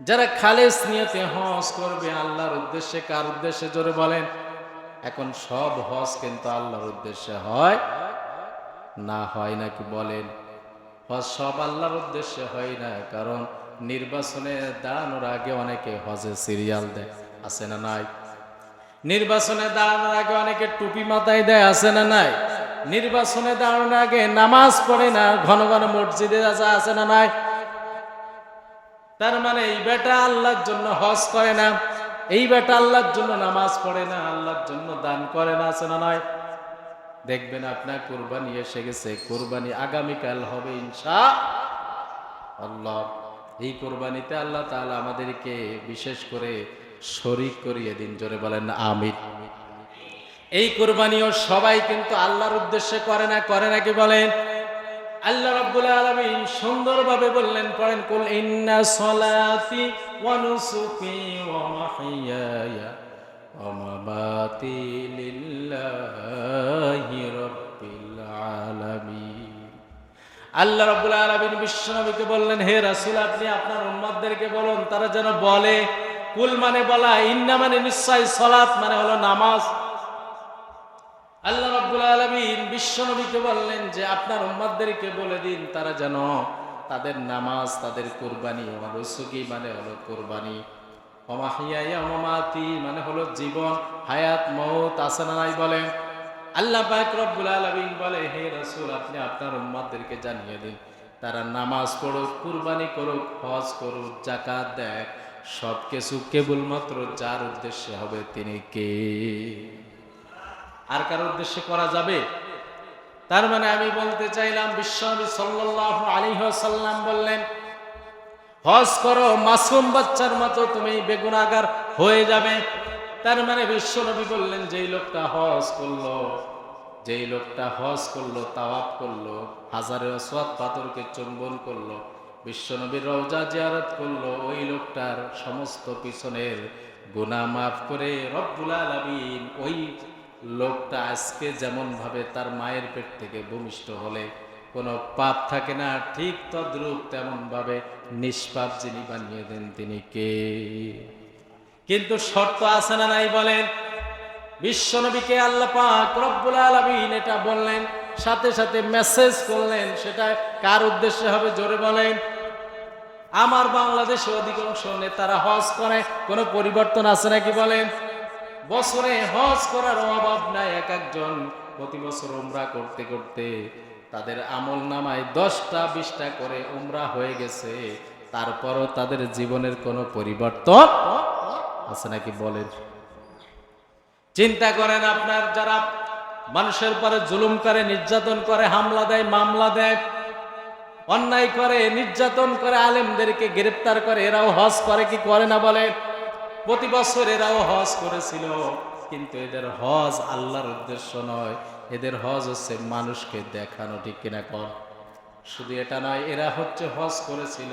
যারা খালেস নিয়তে হজ করবে, আল্লাহর উদ্দেশ্যে কার উদ্দেশ্যে? জোরে বলেন। এখন সব হজ কিন্তু আল্লাহর উদ্দেশ্যে হয়? না হয় নাকি বলেন? হজ সব আল্লাহর উদ্দেশ্যে হয় না, কারণ নির্বাচনে দাঁড়ানোর আগে অনেকে হজে সিরিয়াল দেয়, আছে না নাই? নির্বাচনে দাঁড়ানোর আগে অনেকে টুপি মাথায় দেয়, আছে না নাই? নির্বাচনে দাঁড়ানোর আগে নামাজ পড়ে না, ঘন ঘন মসজিদে যা আছে না নাই? তার মানে এই বেটা আল্লাহর জন্য হজ করে না। এই বেটা আল্লাহর জন্য নামাজ পড়ে না, আল্লাহর জন্য দান করে না, আছে না নয়? দেখবেন আপনার কোরবানি এসে গেছে। কোরবানি আগামীকাল হবে ইনশা আল্লাহ এই কোরবানিতে আল্লাহ তাআলা আমাদেরকে বিশেষ করে শরিক করিয়ে দিন, জোরে বলেন আমির এই কোরবানিও সবাই কিন্তু আল্লাহর উদ্দেশ্যে করে না, করে নাকি বলেন? আল্লাহ রাব্বুল আলামিন সুন্দরভাবে বললেন, পড়েন, কুল ইন্না সলাতি ওয়া নুসুকি ওয়া মাহইয়ায়া ওয়া মামাতি লিল্লাহি রাব্বিল আলামিন। আল্লাহ রাব্বুল আলামিন বিশ্বনবীকে বললেন, হে রাসূল, আপনি আপনার উম্মতদেরকে বলুন, তারা যেন বলে, কুল মানে বলা, ইন্না মানে নিশ্চয় সলাত মানে হলো নামাজ। আল্লাহ রাব্বুল আলামিন বিশ্বনবীকে বললেন যে, আপনার উম্মতদেরকে বলে দিন, তারা যেন তাদের নামাজ, তাদের কোরবানি আমার রসুকি মানে হলো কোরবানি। মানে হলো জীবন, হায়াত মত আছে না নাই? বলেন। আল্লাহ পাক রব্বুল আলামিন বলে, হে রাসূল, আপনি আপনার উম্মতদেরকে জানিয়ে দিন, তারা নামাজ পড়ুক, কুরবানি করুক, হজ করুক জাকাত দেয় সব কিছু কেবলমাত্র যার উদ্দেশ্যে হবে তিনি কে? আর কার উদ্দেশ্যে করা যাবে? তার মানে আমি বলতে চাইলাম বিশ্বনবী সাল্লাল্লাহু আলাইহি ওয়াসাল্লাম বললেন, হজ করো মাসুম বাচ্চার মতো তুমি বেগুনাগার হয়ে যাবে। তার মানে বিশ্বনবী বললেন, যেই লোকটা হজ করল, যেই লোকটা হজ করল, তাওয়াফ করল হাজারে আসওয়াদ পাথরকে চুম্বন করল বিশ্বনবীর রওজা জিয়ারত করল, ওই লোকটার সমস্ত পিছনের গুনাহ মাফ করে রব্বুল আলামিন ওই লোকটা আজকে যেমন ভাবে তার মায়ের পেট থেকে ভূমিষ্ঠ হলে, কোনো পাপ থাকে না। ঠিক তদ্রূপ তেমন ভাবে নিষ্পাপ যিনি বানিয়ে দেন তিনি কে? কিন্তু শর্ত আছে না নাই বলেন। বিশ্বনবীকে আল্লাহ পাক রব্বুল আলামিন এটা বললেন, সাথে সাথে মেসেজ করলেন, সেটা কার উদ্দেশ্যে হবে জোরে বলেন। আমার বাংলাদেশে অধিকাংশ নেতারা হজ করে, কোনো পরিবর্তন আছে নাকি বলেন? বছরে হজ করার অভাব নাই এক একজন। প্রতি বছর উমরা করতে করতে তাদের আমল নামায় দশটা, বিশটা করে উমরা হয়ে গেছে। তারপরও তাদের জীবনের কোনো পরিবর্তন আছে নাকি বলেন? চিন্তা করেন আপনার যারা মানুষের পরে জুলুম করে, নির্যাতন করে, হামলা দেয়, মামলা দেয়, অন্যায় করে, নির্যাতন করে, আলেমদেরকে গ্রেপ্তার করে, এরাও হজ করে কি করে না বলে প্রতি বছর এরাও হজ করেছিল, কিন্তু এদের হজ আল্লাহর উদ্দেশ্য নয়। এদের হজ হচ্ছে মানুষকে দেখানো, ঠিক কিনা কর শুধু এটা নয়, এরা হচ্ছে হজ করেছিল।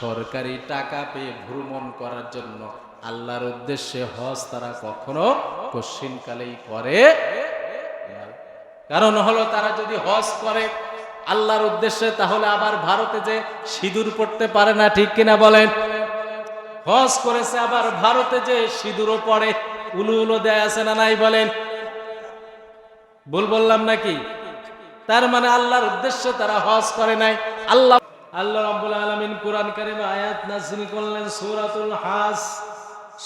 সরকারি টাকা পেয়ে ভ্রমণ করার জন্য আল্লাহর উদ্দেশ্যে হজ তারা কখনো কশ্চিনকালেই করে। কারণ হলো, তারা যদি হজ করে আল্লাহর উদ্দেশ্যে, তাহলে আবার ভারতে যে সিঁদুর পড়তে পারে না, ঠিক কিনা বলেন? হজ করেছে, আবার ভারতে যে সিঁদুরও পড়ে উলু উলু দেয় আছে না নাই বলেন? ভুল বললাম নাকি? তার মানে আল্লাহর উদ্দেশ্যে তারা হজ করে নাই। আল্লাহ আল্লাহ রাব্বুল আলামিন কোরআন কারিমে আয়াত নাযিল করলেন, সূরাতুল হাস।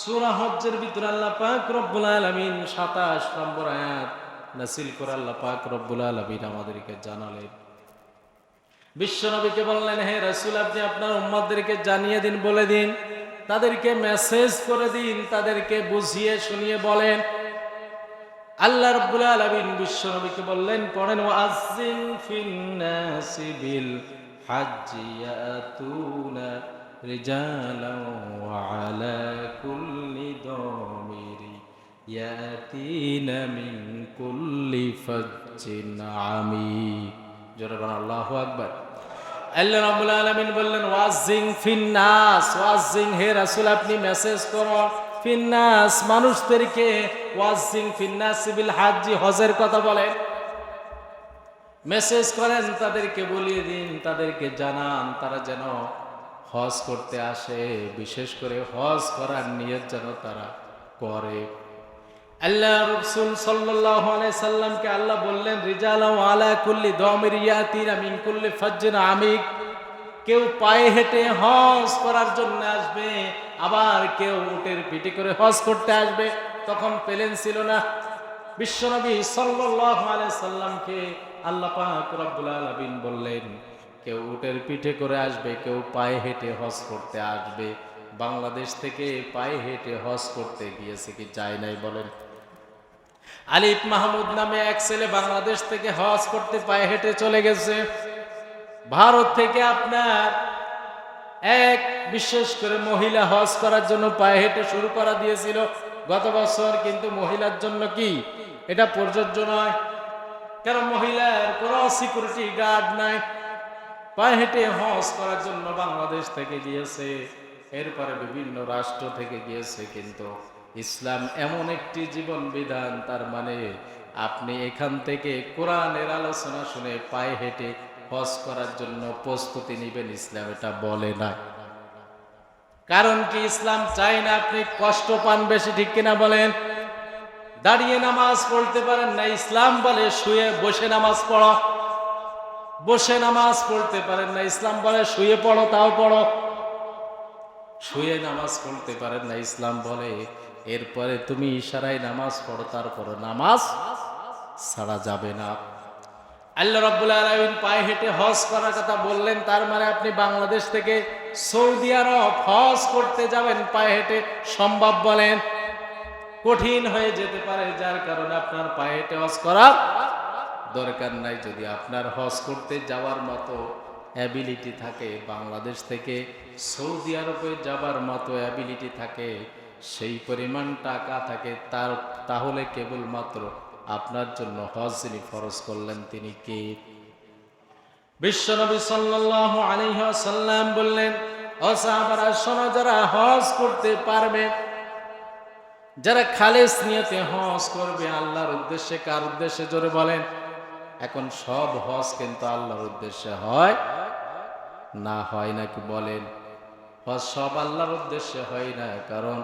সূরা হজ্জের ভিতরে আল্লাহ পাক রব্বুল আলামিন 27 নম্বর আয়াত নাযিল করে আল্লাহ পাক রব্বুল আলামিন আমাদেরকে জানালেন। বিশ্বনবীকে বললেন, হে রাসূল, আপনি আপনার উম্মতদেরকে জানিয়ে দিন, বলে দিন। তাদেরকে মেসেজ করে দিন, তাদেরকে বুঝিয়ে শুনিয়ে বলেন। আল্লাহ রাব্বুল আলামিন বিশ্বনবীকে বললেন, পড়েন, ওয়াজিন ফিন্নাসি বিল ইয়াতুনা রিজালান ওয়া আলা কুল্লি দামিরি ইয়াতিনা মিন কুল্লি ফাজ্জিন আমিক জোরে বলেন, আল্লাহু আকবার। আল্লাহ রাব্বুল আলামিন বললেন, ওয়াজিং ফিন্নাস, ওয়াজিং হে রাসূল, আপনি মেসেজ করো। ফিন্নাস, মানুষদেরকে ওয়াজিং ফিন্নাস বিল হাজ্জি, হজের কথা বলে। মেসেজ করেন, তাদেরকে বলিয়ে দিন, তাদেরকে জানান, তারা যেন হজ করতে আসে। বিশেষ করে হজ করার নিয়ত যেন তারা করে। আল্লাহ রসুল আলাইহি সাল্লামকে আল্লাহ বললেন, রিজালাও আলা কুল্লি দমির আমিক। কেউ পায়ে হেঁটে করার জন্য আসবে, আবার কেউ উটের করে করতে আসবে। তখন প্লেন ছিল না। বিশ্বনবী সাল্লামকে আল্লাহ বললেন, কেউ উটের পিঠে করে আসবে, কেউ পায়ে হেঁটে হজ করতে আসবে। বাংলাদেশ থেকে পায়ে হেঁটে হজ করতে গিয়েছে কি যায় নাই বলেন? আলিফ মাহমুদ নামে এক ছেলে বাংলাদেশ থেকে হজ করতে পায়ে হেঁটে চলে গেছে। ভারত থেকে আপনার এক বিশেষ করে মহিলা হজ করার জন্য পায়ে হেঁটে শুরু করা দিয়েছিল। গত বছর কিন্তু মহিলার জন্য কি? এটা প্রযোজ্য নয়। কারণ মহিলার কোনো সিকিউরিটি গার্ড নাই। পায়ে হেঁটে হজ করার জন্য বাংলাদেশ থেকে গিয়েছে। এরপরে বিভিন্ন রাষ্ট্র থেকে গিয়েছে কিন্তু ইসলাম এমন একটি জীবন বিধান, তার মানে আপনি এখান থেকে কোরআনের আলোচনা শুনে পায়ে হেঁটে হজ করার জন্য প্রস্তুতি নেবেন, ইসলাম এটা বলে না। কারণ কি ইসলাম চাই না আপনি কষ্ট পান বেশি, ঠিক কিনা বলেন? দাঁড়িয়ে নামাজ পড়তে পারেন না, ইসলাম বলে শুয়ে বসে নামাজ পড়ো। বসে নামাজ পড়তে পারেন না, ইসলাম বলে শুয়ে পড়ো, তাও পড়ো। শুয়ে নামাজ পড়তে পারেন না, ইসলাম বলে এরপরে তুমি ইশারায় নামাজ পড়ো, তারপরে নামাজ ছাড়া যাবে না। আল্লাহ রাব্বুল পায়ে হেঁটে হজ করার কথা বললেন, তার মানে আপনি বাংলাদেশ থেকে সৌদি আরব হজ করতে যাবেন, পায়ে হেঁটে। সম্ভব বলেন, কঠিন হয়ে যেতে পারে, যার কারণে আপনার পায়ে হেঁটে হজ করা দরকার নাই। যদি আপনার হজ করতে যাওয়ার মতো অ্যাবিলিটি থাকে, বাংলাদেশ থেকে সৌদি আরবে যাবার মতো অ্যাবিলিটি থাকে সেই পরিমাণ টাকা থাকে তার, তাহলে কেবলমাত্র আপনার জন্য হজ যিনি ফরজ করলেন তিনি কে? বিশ্বনবী সাল্লাল্লাহু আলাইহি ওয়াসাল্লাম বললেন, ও সাহাবারা, শোনো, যারা হজ করতে পারবে, যারা খালেস নিয়তে হজ করবে, আল্লাহর উদ্দেশ্যে কার উদ্দেশ্যে জোরে বলেন? এখন সব হজ কিন্তু আল্লাহর উদ্দেশ্যে হয় না, হয় নাকি বলেন? হজ সব আল্লাহর উদ্দেশ্যে হয় না, কারণ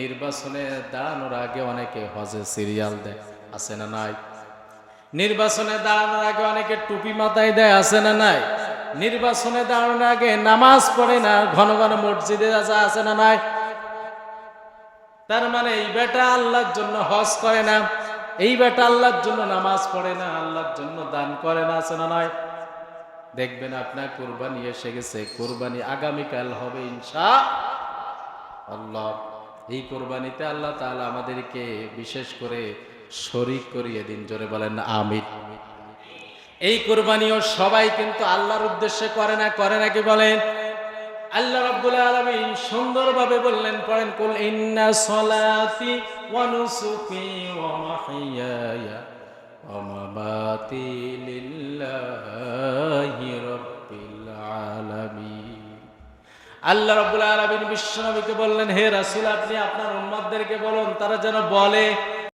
নির্বাচনে দাঁড়ানোর আগে অনেকে হজে সিরিয়াল দেয়, আছে না নাই? নির্বাচনে দাঁড়ানোর আগে অনেকে টুপি মাথায় দেয়, আছে না নাই? নির্বাচনে দাঁড়ানোর আগে নামাজ পড়ে না, ঘন ঘন মসজিদে যা আছে না নাই? তার মানে এই বেটা আল্লাহর জন্য হজ করে না, এই বেটা আল্লাহর জন্য নামাজ পড়ে না, আল্লাহর জন্য দান করে না, আছে না নয় দেখবেন আপনার কোরবানি এসে গেছে, কোরবানি আগামীকাল হবে ইনশা আল্লাহ। এই কোরবানিতে আল্লাহ তাআলা আমাদেরকে বিশেষ করে শরিক করিয়ে দিন, জোরে বলেন আমির এই কোরবানিও সবাই কিন্তু আল্লাহর উদ্দেশ্যে করে না, করে নাকি বলেন? আল্লাহ রাব্বুল আলামিন সুন্দরভাবে বললেন, পড়েন, কুল ইন্না সলাতি ওয়া নুসুকি ওয়া লিল্লাহি রাব্বিল আলামিন। আল্লাহ রবুল্লা আলমিন বিশ্বনবীকে বললেন হে রাসুল আপনি আপনার উন্মাদদেরকে বলুন তারা যেন বলে